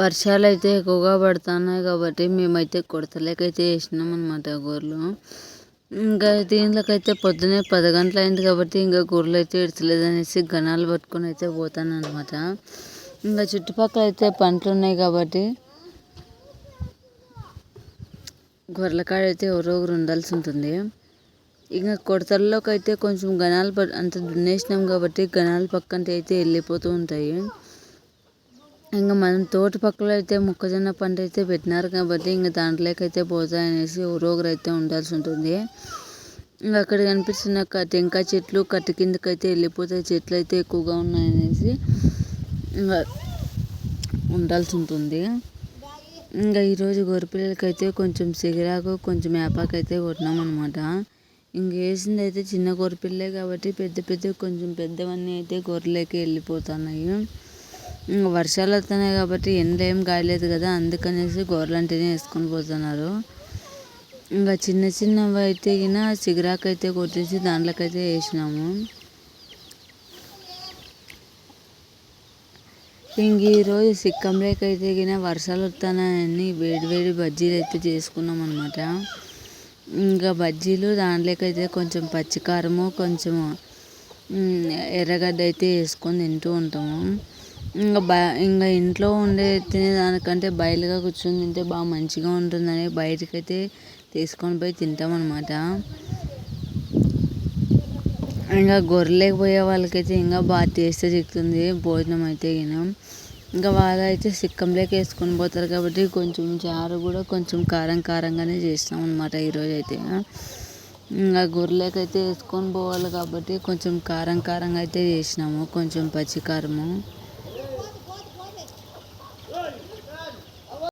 వర్షాలు అయితే ఎక్కువగా పడుతున్నాయి కాబట్టి మేమైతే కొడతలేకైతే వేసినాం అనమాట గొర్రెలు. ఇంకా దీంట్లోకైతే పొద్దునే పది గంటలు అయింది కాబట్టి ఇంకా గొర్రెలు అయితే ఇడతలేదు అనేసి గణాలు పట్టుకొని అయితే పోతాను అనమాట ఇంకా చుట్టుపక్కల అయితే పంటలు ఉన్నాయి కాబట్టి గొర్రెల కాడ అయితే ఎవరో ఒకరు ఉండాల్సి ఉంటుంది. ఇంకా కొడతల్లోకి అయితే కొంచెం గణాలు అంత దున్నేసినాం కాబట్టి గణాలు పక్కన అయితే వెళ్ళిపోతూ ఉంటాయి. ఇంకా మనం తోట పక్కలో అయితే మొక్కజొన్న పంట అయితే పెట్టినారు కాబట్టి ఇంకా దాంట్లోకైతే పోతాయి పోతాయనేసి ఎవరో అయితే ఉండాల్సి ఉంటుంది. ఇంకా అక్కడ కనిపిస్తున్న టెంకాయ చెట్లు కట్టు కిందకి అయితే వెళ్ళిపోతాయి. చెట్లు అయితే ఎక్కువగా ఉన్నాయనేసి ఇంకా ఉండాల్సి ఉంటుంది. ఇంకా ఈరోజు గొర్రెపిల్లలకి అయితే కొంచెం సిగిరాకు కొంచెం వేపాకు అయితే కొట్టినాం అనమాట ఇంక వేసింది అయితే చిన్న గొర్రెపిల్లే కాబట్టి పెద్ద పెద్ద కొంచెం పెద్దవన్నీ అయితే గొర్రెలకి వెళ్ళిపోతున్నాయి. వర్షాలు వస్తున్నాయి కాబట్టి ఎండ ఏం కాయలేదు కదా అందుకనేసి గోర్లంటేనే వేసుకొని పోతున్నారు. ఇంకా చిన్న చిన్నవి అయితే గిన చిగురాకు అయితే కొట్టేసి దాంట్లోకైతే వేసినాము. ఇంక ఈరోజు సిక్కంలోకి అయితే గిన వర్షాలు వస్తున్నాయని వేడి వేడి బజ్జీలు అయితే చేసుకున్నాం అనమాట ఇంకా బజ్జీలు దాంట్లోకైతే కొంచెం పచ్చికారము కొంచెం ఎర్రగడ్డ అయితే వేసుకొని తింటూ ఉంటాము. ఇంకా బ ఇంకా ఇంట్లో ఉండే తినేదానికంటే బయలుగా కూర్చొని తింటే బాగా మంచిగా ఉంటుందని బయటకైతే తీసుకొని పోయి తింటాం అనమాట ఇంకా గొర్రెలకు పోయే వాళ్ళకైతే ఇంకా బాగా టేస్ట్ చిక్కుతుంది భోజనం అయితే గిన. ఇంకా వాళ్ళైతే సిక్కంలోకి వేసుకొని పోతారు కాబట్టి కొంచెం చారు కూడా కొంచెం కారం కారంగానే చేసినాం అనమాట ఈరోజు అయితే ఇంకా గొర్రెలకు అయితే వేసుకొని పోవాలి కాబట్టి కొంచెం కారం కారంగా అయితే చేసినాము. కొంచెం పచ్చి కారము